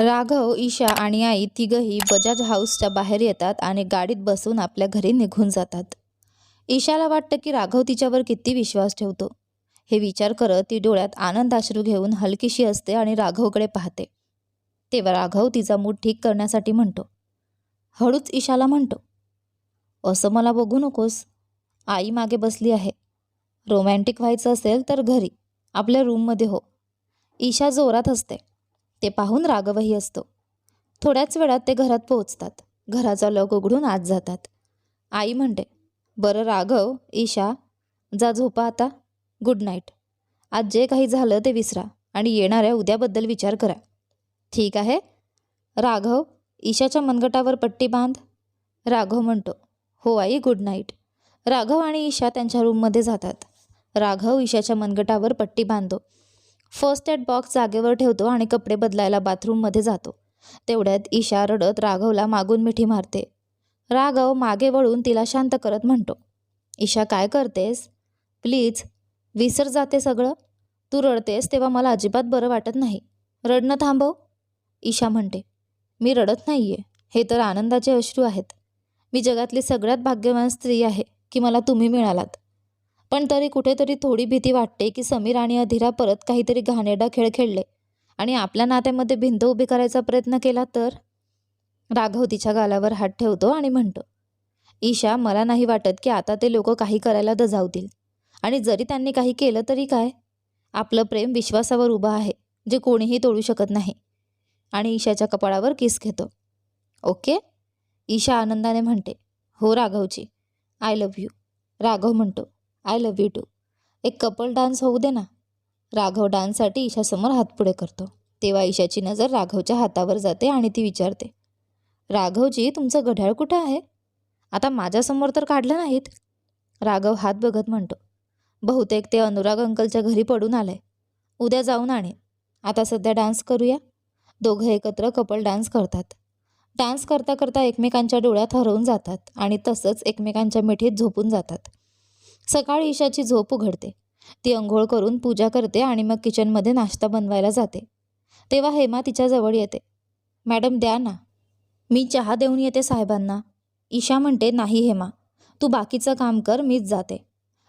राघव ईशा आणि आई तिघंही बजाज हाऊसच्या बाहेर येतात आणि गाडीत बसून आपल्या घरी निघून जातात. ईशाला वाटतं की राघव तिच्यावर किती विश्वास ठेवतो. हे विचार करत ती डोळ्यात आनंद आश्रू घेऊन हलकीशी असते आणि राघवकडे पाहते. तेव्हा राघव तिचा मूड ठीक करण्यासाठी म्हणतो. हळूच ईशाला म्हणतो. असं मला बघू नकोस. आई मागे बसली आहे. रोमॅन्टिक व्हायचं असेल तर घरी. आपल्या रूममध्ये हो. ईशा जोरात असते ते पाहून राघवही असतो. थोड्याच वेळात ते घरात पोहोचतात. घराचा लॉक उघडून आत जातात. आई म्हणते बरं राघव ईशा जा झोपा आता. गुड नाईट आज जे काही झालं ते विसरा आणि येणाऱ्या उद्याबद्दल विचार करा. ठीक आहे. राघव ईशाच्या मनगटावर पट्टी बांध. राघव म्हणतो हो आई गुड नाईट राघव आणि ईशा त्यांच्या रूममध्ये जातात. राघव ईशाच्या मनगटावर पट्टी बांधतो. फर्स्ट एड बॉक्स जागेवर ठेवतो आणि कपडे बदलायला बाथरूममध्ये जातो. तेवढ्यात ईशा रडत राघवला मागून मिठी मारते. राघव मागे वळून तिला शांत करत म्हणतो ईशा काय करतेस? प्लीज विसर जाते सगळं. तू रडतेस तेव्हा मला अजिबात बरं वाटत नाही. रडणं थांबव. ईशा म्हणते मी रडत नाही आहे हे तर आनंदाचे अश्रू आहेत. मी जगातली सगळ्यात भाग्यवान स्त्री आहे की मला तुम्ही मिळालात. पण तरी कुठेतरी थोडी भीती वाटते की समीर आणि अधिरा परत काहीतरी घाणेरडा खेळ खेळले. आणि आपल्या नात्यामध्ये भिंत उभी करायचा प्रयत्न केला तर? राघव तिच्या गालावर हात ठेवतो आणि म्हणतो ईशा मला नाही वाटत की आता ते लोक काही करायला दजावतील. आणि जरी त्यांनी काही केलं तरी काय? आपलं प्रेम विश्वासावर उभं आहे जे कोणीही तोडू शकत नाही. आणि ईशाच्या कपाळावर किस घेतो. ओके? ईशा आनंदाने म्हणते. हो राघवची आय लव्ह यू. राघव म्हणतो आय लव्ह यू टू एक कपल डान्स होऊ दे ना. राघव डान्ससाठी ईशासमोर हात पुढे करतो. तेव्हा ईशाची नजर राघवच्या हातावर जाते आणि ती विचारते राघवजी तुमचं घड्याळ कुठं आहे? आता माझ्यासमोर तर काढलं नाहीत. राघव हात बघत म्हणतो बहुतेक ते अनुराग अंकलच्या घरी पडून आलंय. उद्या जाऊन आणेन. आता सध्या डान्स करूया. दोघं एकत्र कपल डान्स करतात. डान्स करता करता एकमेकांच्या डोळ्यात हरवून जातात आणि तसंच एकमेकांच्या मिठीत झोपून जातात. सकाळी ईशाची झोप उघडते. ती अंघोळ करून पूजा करते आणि मग किचनमध्ये नाश्ता बनवायला जाते. तेव्हा हेमा तिच्याजवळ येते. मॅडम द्या ना. मी चहा देऊन येते साहेबांना. ईशा म्हणते नाही हेमा तू बाकीचं काम कर मीच जाते.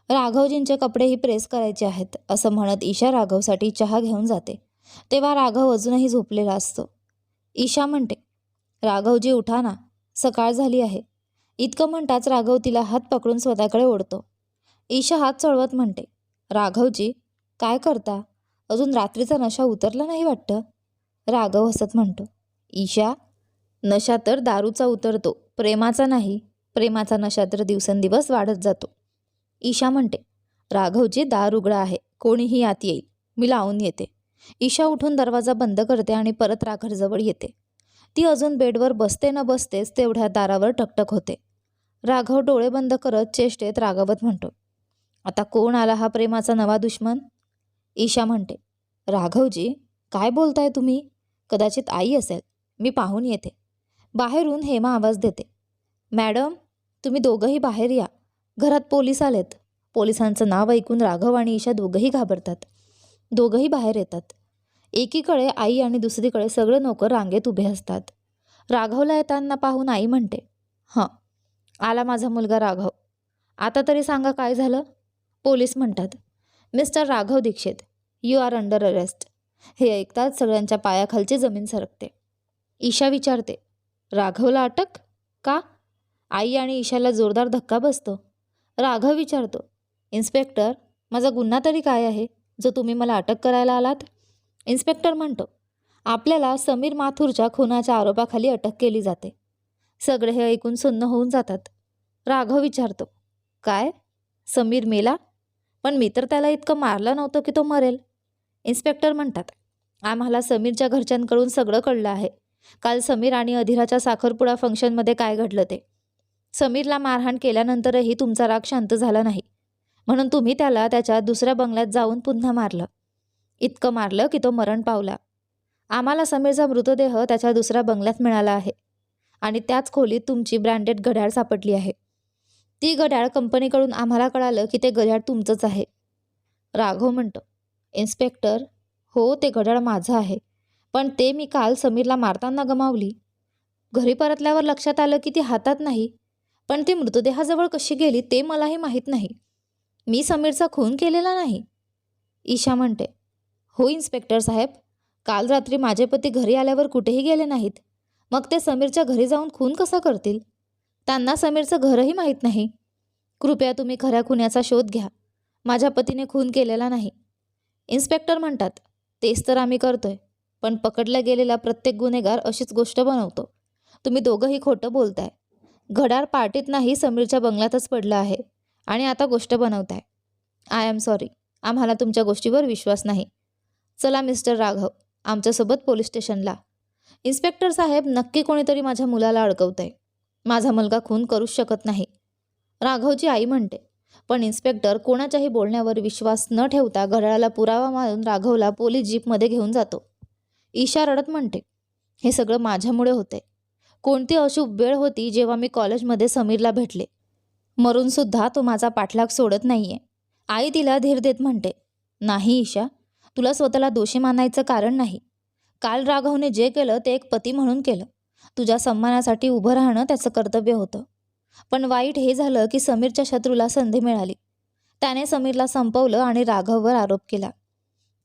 राघवजींचे कपडेही प्रेस करायचे आहेत असं म्हणत ईशा राघवसाठी चहा घेऊन जाते. तेव्हा राघव अजूनही झोपलेला असतो. ईशा म्हणते राघवजी उठा ना सकाळ झाली आहे. इतकं म्हणताच राघव तिला हात पकडून स्वतःकडे ओढतो. ईशा हात चळवत म्हणते राघवजी काय करता? अजून रात्रीचा नशा उतरला नाही वाटतं? राघव हसत म्हणतो ईशा नशा तर दारूचा उतरतो प्रेमाचा नाही प्रेमाचा नशा तर दिवसेंदिवस वाढत जातो. ईशा म्हणते राघवजी दार उघडा आहे कोणीही आत येईल मी लावून येते. ईशा उठून दरवाजा बंद करते आणि परत राघरजवळ येते. ती अजून बेडवर बसते न बसतेच तेवढ्या दारावर टकटक होते. राघव डोळे बंद करत चेष्टेत रागावत म्हणतो आता कोण आला हा प्रेमाचा नवा दुश्मन? ईशा म्हणते राघवजी काय बोलताय तुम्ही? कदाचित आई असेल मी पाहून येते. बाहेरून हेमा आवाज देते मॅडम तुम्ही दोघंही बाहेर या. घरात पोलीस आलेत. पोलिसांचं नाव ऐकून राघव आणि ईशा दोघंही घाबरतात. दोघंही बाहेर येतात. एकीकडे आई आणि दुसरीकडे सगळे नोकर रांगेत उभे असतात. राघवला येताना पाहून आई म्हणते हां आला माझा मुलगा राघव. आता तरी सांगा काय झालं? पोलीस म्हणतात mister Raghav Dixit you are under arrest हे ऐकताच सगळ्यांच्या पायाखालची जमीन सरकते. ईशा विचारते राघवला अटक? का? आई आणि ईशाला जोरदार धक्का बसतो. राघव विचारतो इन्स्पेक्टर माझा गुन्हा तरी काय आहे? जो तुम्ही मला अटक करायला आलात? इन्स्पेक्टर म्हणतो आपल्याला समीर माथुरच्या खुनाच्या आरोपाखाली अटक केली जाते. सगळे हे ऐकून सुन्न होऊन जातात. राघव विचारतो काय? समीर मेला? पण मी तर त्याला इतकं मारलं नव्हतं की तो मरेल. इन्स्पेक्टर म्हणतात आम्हाला समीरच्या घरच्यांकडून सगळं कळलं आहे. काल समीर आणि अधिराच्या साखरपुडा फंक्शनमध्ये काय घडलं ते. समीरला मारहाण केल्यानंतरही तुमचा राग शांत झाला नाही. म्हणून तुम्ही त्याला त्याच्या दुसऱ्या बंगल्यात जाऊन पुन्हा मारलं. इतकं मारलं की तो मरण पावला. आम्हाला समीरचा मृतदेह त्याच्या दुसऱ्या बंगल्यात मिळाला आहे. आणि त्याच खोलीत तुमची ब्रँडेड घड्याळ सापडली आहे. ती घड्याळ कंपनीकडून आम्हाला कळालं की ते घड्याळ तुमचंच आहे. राघव म्हणतो इन्स्पेक्टर हो ते घड्याळ माझं आहे. पण ते मी काल समीरला मारताना गमावली. घरी परतल्यावर लक्षात आलं की ती हातात नाही पण ती मृतदेहाजवळ कशी गेली ते मलाही माहीत नाही. मी समीरचा खून केलेला नाही. ईशा म्हणते हो इन्स्पेक्टर साहेब काल रात्री माझे पती घरी आल्यावर कुठेही गेले नाहीत. मग ते समीरच्या घरी जाऊन खून कसा करतील? त्यांना समीरचं घरही माहीत नाही. कृपया तुम्ही खऱ्या खुन्याचा शोध घ्या. माझ्या पतीने खून केलेला नाही. इन्स्पेक्टर म्हणतात तेच तर आम्ही करतोय पण पकडला गेलेला प्रत्येक गुन्हेगार अशीच गोष्ट बनवतो. तुम्ही दोघंही खोटं बोलताय. घड्याळ पार्टीत नाही समीरच्या बंगल्यातच पडलं आहे आणि आता गोष्ट बनवताय. आय एम सॉरी आम्हाला तुमच्या गोष्टीवर विश्वास नाही. चला मिस्टर राघव आमच्यासोबत पोलीस स्टेशनला. इन्स्पेक्टर साहेब नक्की कोणीतरी माझ्या मुलाला अडकवतंय. माझा मुलगा खून करूच शकत नाही. राघवची आई म्हणते पण इन्स्पेक्टर कोणाच्याही बोलण्यावर विश्वास न ठेवता घड्याळाला पुरावा मारून राघवला पोलीस जीपमध्ये घेऊन जातो. ईशा रडत म्हणते हे सगळं माझ्यामुळे होते कोणती अशुभ वेळ होती जेव्हा मी कॉलेजमध्ये समीरला भेटले. मरूनसुद्धा तो माझा पाठलाग सोडत नाहीये. आई तिला धीर देत म्हणते नाही ईशा तुला स्वतःला दोषी मानायचं कारण नाही. काल राघवने जे केलं ते एक पती म्हणून केलं. तुझ्या सन्मानासाठी उभं राहणं त्याचं कर्तव्य होतं. पण वाईट हे झालं की समीरच्या शत्रूला संधी मिळाली. त्याने समीरला संपवलं आणि राघववर आरोप केला.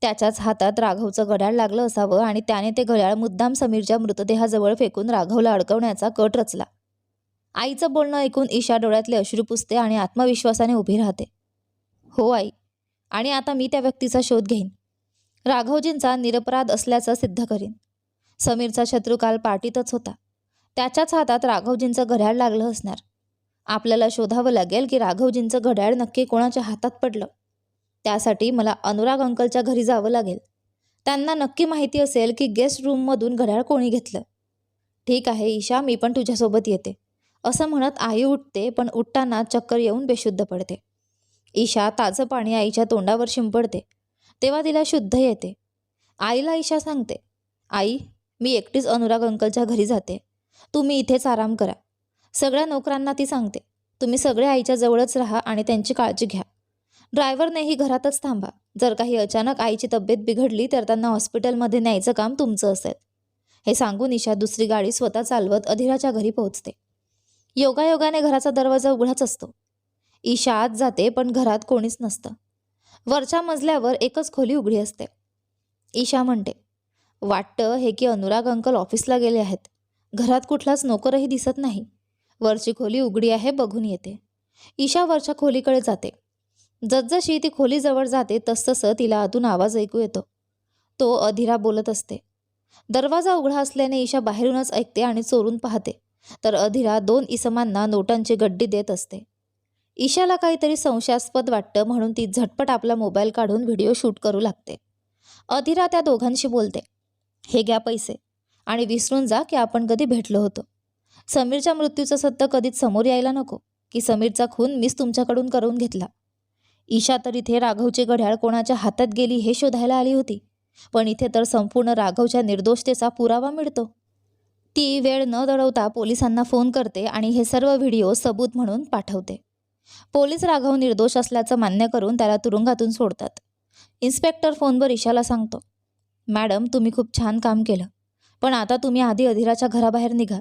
त्याच्याच हातात राघवचं घड्याळ लागलं असावं आणि त्याने ते घड्याळ मुद्दाम समीरच्या मृतदेहाजवळ फेकून राघवला अडकवण्याचा कट रचला. आईचं बोलणं ऐकून ईशा डोळ्यातले अश्रू पुसते आणि आत्मविश्वासाने उभी राहते. हो आई. आणि आता मी त्या व्यक्तीचा शोध घेईन. राघवजींचा निरपराध असल्याचं सिद्ध करीन. समीरचा शत्रू काल पार्टीतच होता. त्याच्याच हातात राघवजींचं घड्याळ लागलं असणार. आपल्याला शोधावं लागेल की राघवजींचं घड्याळ नक्की कोणाच्या हातात पडलं. त्यासाठी मला अनुराग अंकलच्या घरी जावं लागेल. त्यांना नक्की माहिती असेल की गेस्ट रूममधून घड्याळ कोणी घेतलं. ठीक आहे ईशा मी पण तुझ्यासोबत येते. असं म्हणत आई उठते पण उठताना चक्कर येऊन बेशुद्ध पडते. ईशा ताजं पाणी आईच्या तोंडावर शिंपडते. तेव्हा तिला शुद्ध येते. आईला ईशा सांगते आई मी एकटीच अनुराग अंकलच्या घरी जाते. तुम्ही इथेच आराम करा. सगळ्या नोकरांना ती सांगते. तुम्ही सगळे आईच्या जवळच राहा आणि त्यांची काळजी घ्या. ड्रायव्हरनेही घरातच थांबा. जर काही अचानक आईची तब्येत बिघडली तर त्यांना हॉस्पिटलमध्ये न्यायचं काम तुमचं असेल. हे सांगून ईशा दुसरी गाडी स्वतः चालवत अधीराच्या घरी पोहोचते. योगायोगाने घराचा दरवाजा उघडाच असतो. ईशा आत जाते पण घरात कोणीच नसतं. वरच्या मजल्यावर एकच खोली उघडी असते. ईशा म्हणते वाटतं हे की अनुराग अंकल ऑफिसला गेले आहेत. घरात कुठलाच नोकरही दिसत नाही. वरची खोली उघडी आहे बघून येते. ईशा वरच्या खोलीकडे जाते. जसजशी ती खोलीजवळ जाते तसतसं तिला आतून आवाज ऐकू येतो. तो अधिरा बोलत असते. दरवाजा उघडा असल्याने ईशा बाहेरूनच ऐकते आणि चोरून पाहते. तर अधिरा दोन इसमांना नोटांची गड्डी देत असते. ईशाला काहीतरी संशयास्पद वाटतं म्हणून ती झटपट आपला मोबाईल काढून व्हिडिओ शूट करू लागते. अधिरा त्या दोघांशी बोलते. हे घ्या पैसे. आणि विसरून जा की आपण कधी भेटलो होतो. समीरच्या मृत्यूचं सत्य कधीच समोर यायला नको की समीरचा खून मीच तुमच्याकडून करून घेतला. ईशा तर इथे राघवची घड्याळ कोणाच्या हातात गेली हे शोधायला आली होती पण इथे तर संपूर्ण राघवच्या निर्दोषतेचा पुरावा मिळतो. ती वेळ न दडवता पोलिसांना फोन करते आणि हे सर्व व्हिडिओ सबूत म्हणून पाठवते. पोलीस राघव निर्दोष असल्याचं मान्य करून त्याला तुरुंगातून सोडतात. इन्स्पेक्टर फोनवर ईशाला सांगतो मॅडम तुम्ही खूप छान काम केलं. पण आता तुम्ही आधी अधिराच्या घराबाहेर निघा.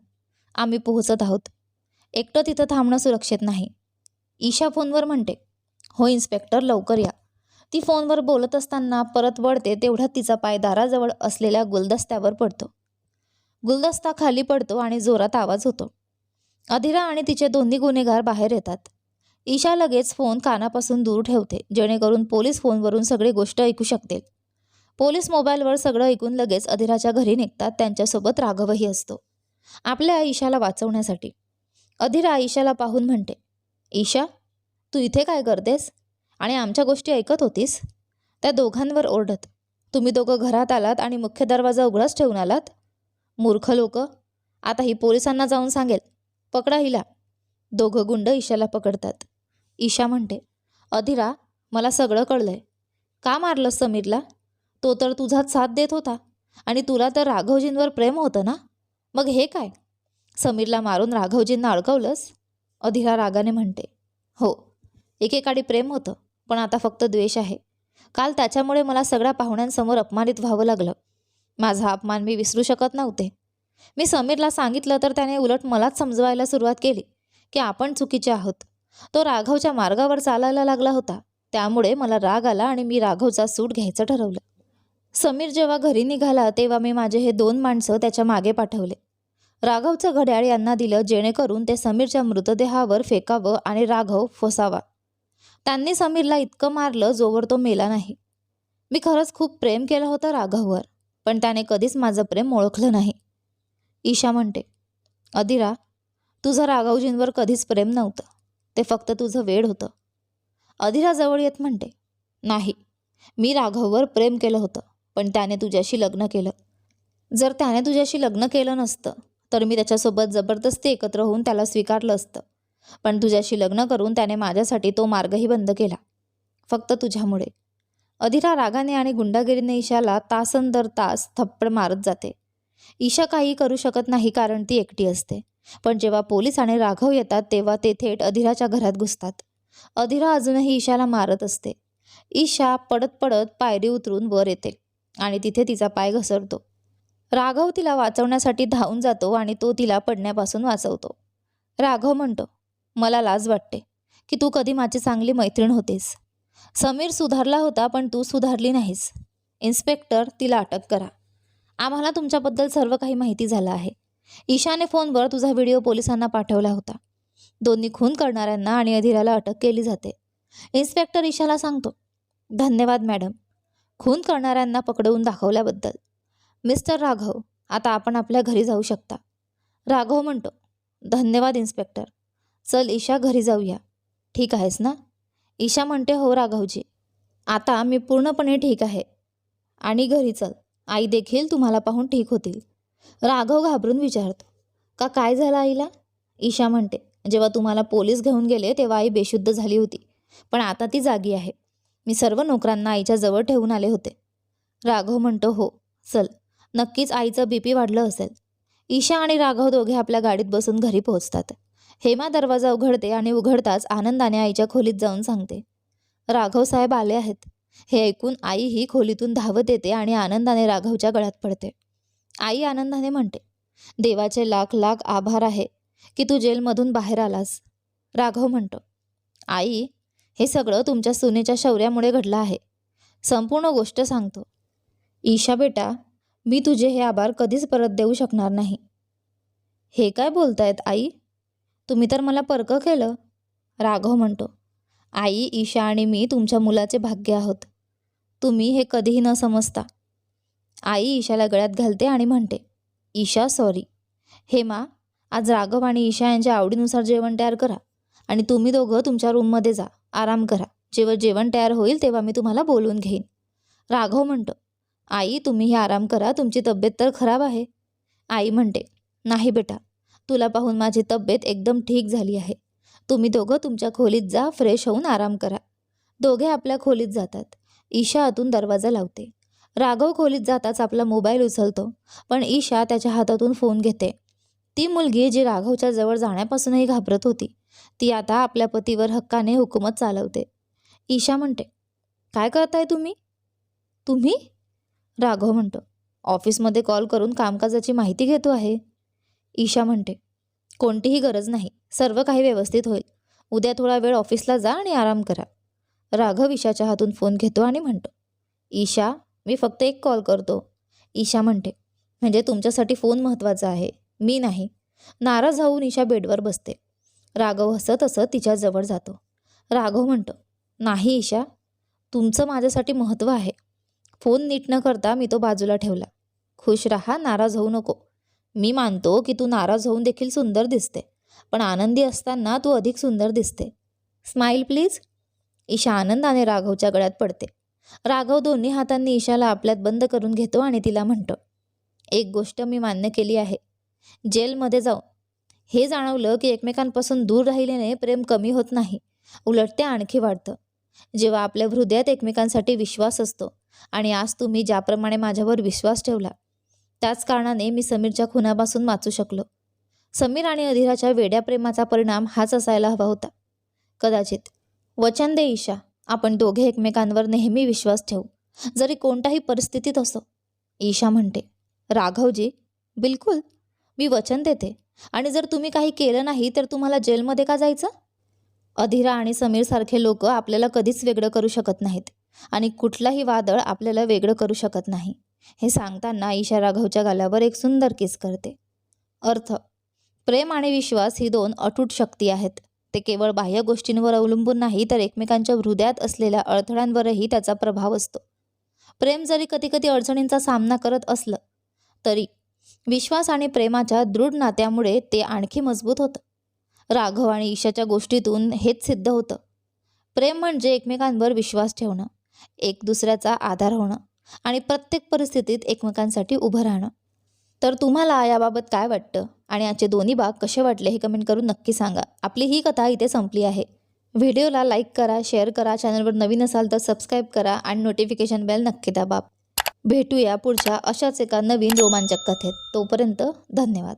आम्ही पोहोचत आहोत. एकटं तिथं थांबणं सुरक्षित नाही. ईशा फोनवर म्हणते हो इन्स्पेक्टर लवकर या. ती फोनवर बोलत असताना परत वळते तेवढ्यात तिचा पाय दाराजवळ असलेल्या गुलदस्त्यावर पडतो. गुलदस्ता खाली पडतो आणि जोरात आवाज होतो. अधिरा आणि तिचे दोन्ही गुन्हेगार बाहेर येतात. ईशा लगेच फोन कानापासून दूर ठेवते जेणेकरून पोलीस फोनवरून सगळी गोष्ट ऐकू शकतील. पोलीस मोबाईलवर सगळं ऐकून लगेच अधिराच्या घरी निघतात. त्यांच्यासोबत राघवही असतो. आपल्या ईशाला वाचवण्यासाठी. अधिरा ईशाला पाहून म्हणते ईशा तू इथे काय करतेस? आणि आमच्या गोष्टी ऐकत होतीस? त्या दोघांवर ओरडत. तुम्ही दोघं घरात आलात आणि मुख्य दरवाजा उघडाच ठेवून आलात? मूर्ख लोक. आता ही पोलिसांना जाऊन सांगेल. पकडा हिला. दोघं गुंड ईशाला पकडतात. ईशा म्हणते अधिरा मला सगळं कळलंय. का मारलं समीरला? तो तर तुझाच साथ देत होता. आणि तुला तर राघवजींवर प्रेम होतं ना? मग हे काय? समीरला मारून राघवजींना अडकवलंस? अधिरा रागाने म्हणते. हो एकेकाळी प्रेम होतं पण आता फक्त द्वेष आहे. काल त्याच्यामुळे मला सगळ्या पाहुण्यांसमोर अपमानित व्हावं लागलं. माझा अपमान मी विसरू शकत नव्हते. मी समीरला सांगितलं तर त्याने उलट मलाच समजवायला सुरुवात केली की आपण चुकीचे आहोत. तो राघवच्या मार्गावर चालायला लागला होता. त्यामुळे मला राग आला आणि मी राघवचा सूट घ्यायचं ठरवलं. समीर जेव्हा घरी निघाला तेव्हा मी माझे हे दोन माणसं त्याच्यामागे पाठवले. राघवचं घड्याळ यांना दिलं जेणेकरून ते समीरच्या मृतदेहावर फेकावं आणि राघव फसावा. त्यांनी समीरला इतकं मारलं जोवर तो मेला नाही. मी खरंच खूप प्रेम केलं होतं राघववर पण त्याने कधीच माझं प्रेम ओळखलं नाही. ईशा म्हणते अदिरा तुझं राघवजींवर कधीच प्रेम नव्हतं. ते फक्त तुझं वेड होतं. अदिरा जवळ येत म्हणते नाही मी राघववर प्रेम केलं होतं. पण त्याने तुझ्याशी लग्न केलं. जर त्याने तुझ्याशी लग्न केलं नसतं तर मी त्याच्यासोबत जबरदस्ती एकत्र होऊन त्याला स्वीकारलं असतं. पण तुझ्याशी लग्न करून त्याने माझ्यासाठी तो मार्गही बंद केला. फक्त तुझ्यामुळे. अधिरा रागाने आणि गुंडागिरीने ईशाला तासंदर तास थप्पड मारत जाते. ईशा काही करू शकत नाही कारण ती एकटी असते. पण जेव्हा पोलीस आणि राघव येतात तेव्हा ते थेट अधिराच्या घरात घुसतात. अधिरा अजूनही ईशाला मारत असते. ईशा पडत पडत पायरी उतरून वर येते. आणि तिथे तिचा पाय घसरतो. राघव तिला वाचवण्यासाठी धावून जातो आणि तो तिला पडण्यापासून वाचवतो. राघव म्हणतो मला लाज वाटते की तू कधी माझी चांगली मैत्रीण होतेस. समीर सुधारला होता पण तू सुधारली नाहीस. इन्स्पेक्टर तिला अटक करा. आम्हाला तुमच्याबद्दल सर्व काही माहिती झालं आहे. ईशाने फोनवर तुझा व्हिडिओ पोलिसांना पाठवला होता. दोन्ही खून करणाऱ्यांना आणि अधीराला अटक केली जाते. इन्स्पेक्टर ईशाला सांगतो धन्यवाद मॅडम. खून करणाऱ्यांना पकडवून दाखवल्याबद्दल. मिस्टर राघव आता आपण आपल्या घरी जाऊ शकता. राघव म्हणतो धन्यवाद इन्स्पेक्टर. चल ईशा घरी जाऊया. ठीक आहेस ना? ईशा म्हणते हो राघवजी. आता मी पूर्णपणे ठीक आहे. आणि घरी चल. आई देखील तुम्हाला पाहून ठीक होतील. राघव घाबरून विचारतो का काय झालं आईला? ईशा म्हणते जेव्हा तुम्हाला पोलीस घेऊन गेले तेव्हा आई बेशुद्ध झाली होती. पण आता ती जागी आहे. मी सर्व नोकरांना आईच्या जवळ ठेवून आले होते. राघव म्हणतो हो चल. नक्कीच आईचं बीपी वाढलं असेल. ईशा आणि राघव दोघे आपल्या गाडीत बसून घरी पोहोचतात. हेमा दरवाजा उघडते आणि उघडताच आनंदाने आईच्या खोलीत जाऊन सांगते राघव साहेब आले आहेत. हे ऐकून आई ही खोलीतून धावत येते आणि आनंदाने राघवच्या गळ्यात पडते. आई आनंदाने म्हणते देवाचे लाख लाख आभार आहे की तू जेलमधून बाहेर आलास. राघव म्हणतो आई हे सगळं तुमच्या सुनेच्या शौर्यामुळे घडलं आहे. संपूर्ण गोष्ट सांगतो. ईशा बेटा मी तुझे हे आभार कधीच परत देऊ शकणार नाही. हे काय बोलतायत आई? तुम्ही तर मला परकं केलं राघव म्हणतो. आई ईशा आणि मी तुमच्या मुलाचे भाग्य आहोत. तुम्ही हे कधीही न समजता. आई ईशाला गळ्यात घालते आणि म्हणते ईशा सॉरी हेमा आज राघव आणि ईशा यांच्या आवडीनुसार जेवण तयार करा. आणि तुम्ही दोघं तुमच्या रूममध्ये जा. आराम करा. जेव्हा जेवण तयार होईल तेव्हा मी तुम्हाला बोलून घेईन. राघव म्हणतो आई तुम्हीही आराम करा. तुमची तब्येत तर खराब आहे. आई म्हणते नाही बेटा. तुला पाहून माझी तब्येत एकदम ठीक झाली आहे. तुम्ही दोघं तुमच्या खोलीत जा फ्रेश होऊन आराम करा. दोघे आपल्या खोलीत जातात. ईशा आतून दरवाजा लावते. राघव खोलीत जाताच आपला मोबाईल उचलतो पण ईशा त्याच्या हातातून फोन घेते. ती मुलगी जी राघवच्या जवळ जाण्यापासूनही घाबरत होती ती आता आपल्या पतीवर हक्काने हुकूमत चालवते. ईशा म्हणते काय करताय तुम्ही? तुम्ही? राघव म्हणतो ऑफिसमध्ये कॉल करून कामकाजाची माहिती घेतो आहे. ईशा म्हणते कोणतीही गरज नाही सर्व काही व्यवस्थित होईल. उद्या थोडा वेळ ऑफिसला जा आणि आराम करा. राघव ईशाच्या हातून फोन घेतो आणि म्हणतो ईशा मी फक्त एक कॉल करतो. ईशा म्हणते म्हणजे तुमच्यासाठी फोन महत्त्वाचा आहे मी नाही. नाराज होऊन ईशा बेडवर बसते. राघव हसत हसत तिच्याजवळ जातो. राघव म्हणतो नाही ईशा तुमचं माझ्यासाठी महत्त्व आहे. फोन नीट न करता मी तो बाजूला ठेवला. खुश रहा नाराज होऊ नको. मी मानतो की तू नाराज होऊन देखील सुंदर दिसते पण आनंदी असताना तू अधिक सुंदर दिसते. Smile please. ईशा आनंदाने राघवच्या गळ्यात पडते. राघव दोन्ही हातांनी ईशाला आपल्यात बंद करून घेतो आणि तिला म्हणतो एक गोष्ट मी मान्य केली आहे. जेलमध्ये जाऊन हे जाणवलं की एकमेकांपासून दूर राहिल्याने प्रेम कमी होत नाही. उलट ते आणखी वाढतं. जेव्हा आपल्या हृदयात एकमेकांसाठी विश्वास असतो आणि आज तुम्ही ज्याप्रमाणे माझ्यावर विश्वास ठेवला त्याच कारणाने मी समीरच्या खुनापासून वाचू शकलो. समीर आणि अधीराच्या वेड्या प्रेमाचा परिणाम हाच असायला हवा होता. कदाचित. वचन दे ईशा. आपण दोघे एकमेकांवर नेहमी विश्वास ठेवू. जरी कोणत्याही परिस्थितीत असो. ईशा म्हणते राघवजी बिलकुल. मी वचन देते. आणि जर तुम्ही काही केलं नाही तर तुम्हाला जेलमध्ये का जायचं? अधिरा आणि समीरसारखे लोक आपल्याला कधीच वेगळं करू शकत नाहीत आणि कुठलाही वादळ आपल्याला वेगळं करू शकत नाही. हे सांगताना ईशा राघवच्या गाल्यावर एक सुंदर किस करते. अर्थ प्रेम आणि विश्वास ही दोन अटूट शक्ती आहेत. ते केवळ बाह्य गोष्टींवर अवलंबून नाही तर एकमेकांच्या हृदयात असलेल्या अडथळ्यांवरही त्याचा प्रभाव असतो. प्रेम जरी कधीकधी अडचणींचा सामना करत असलं तरी विश्वास आणि प्रेमाच्या दृढ नात्यामुळे ते आणखी मजबूत होतं. राघव आणि ईशाच्या गोष्टीतून हेच सिद्ध होतं. प्रेम म्हणजे एकमेकांवर विश्वास ठेवणं एक दुसऱ्याचा आधार होणं आणि प्रत्येक परिस्थितीत एकमेकांसाठी उभं राहणं. तर तुम्हाला याबाबत काय वाटतं आणि याचे दोन्ही भाग कसे वाटले हे कमेंट करून नक्की सांगा. आपली ही कथा इथे संपली आहे. व्हिडिओला लाईक करा शेअर करा चॅनलवर नवीन असाल तर सबस्क्राईब करा आणि नोटिफिकेशन बेल नक्की दाबा. भेटूया पुढच्या अशाच एका नवीन रोमांचक कथेत. तोपर्यंत धन्यवाद.